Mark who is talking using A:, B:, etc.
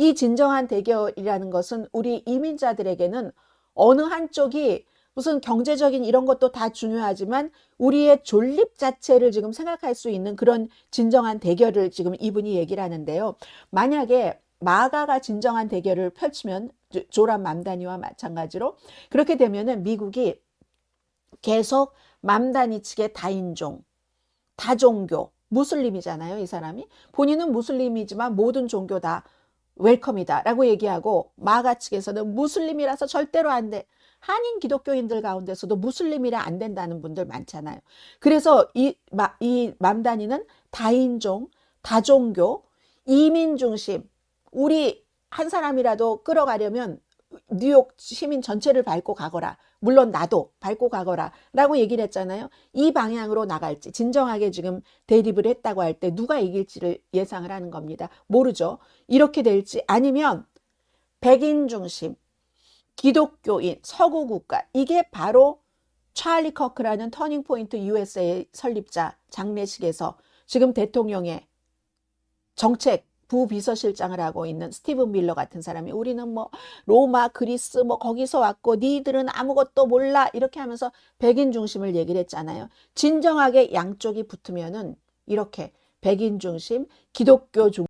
A: 이 진정한 대결이라는 것은 우리 이민자들에게는 어느 한쪽이 무슨 경제적인 이런 것도 다 중요하지만 우리의 존립 자체를 지금 생각할 수 있는 그런 진정한 대결을 지금 이분이 얘기를 하는데요. 만약에 마가가 진정한 대결을 펼치면 조- 조란 맘다니와 마찬가지로 그렇게 되면은 미국이 계속 맘다니 측의 다인종, 다종교, 무슬림이잖아요, 이 사람이. 본인은 무슬림이지만 모든 종교 다 웰컴이다 라고 얘기하고 마가 측에서는 무슬림이라서 절대로 안 돼. 한인 기독교인들 가운데서도 무슬림이라 안 된다는 분들 많잖아요. 그래서 이, 마, 이 맘다니는 다인종, 다종교, 이민 중심, 우리 한 사람이라도 끌어가려면 뉴욕 시민 전체를 밟고 가거라. 물론 나도 밟고 가거라. 라고 얘기를 했잖아요. 이 방향으로 나갈지, 진정하게 지금 대립을 했다고 할 때 누가 이길지를 예상을 하는 겁니다. 모르죠. 이렇게 될지 아니면 백인 중심, 기독교인, 서구 국가. 이게 바로 찰리 커크라는 터닝 포인트 USA 설립자 장례식에서 지금 대통령의 정책 부비서실장을 하고 있는 스티븐 밀러 같은 사람이 우리는 뭐 로마, 그리스 뭐 거기서 왔고 니들은 아무것도 몰라 이렇게 하면서 백인 중심을 얘기를 했잖아요. 진정하게 양쪽이 붙으면은 이렇게 백인 중심, 기독교 중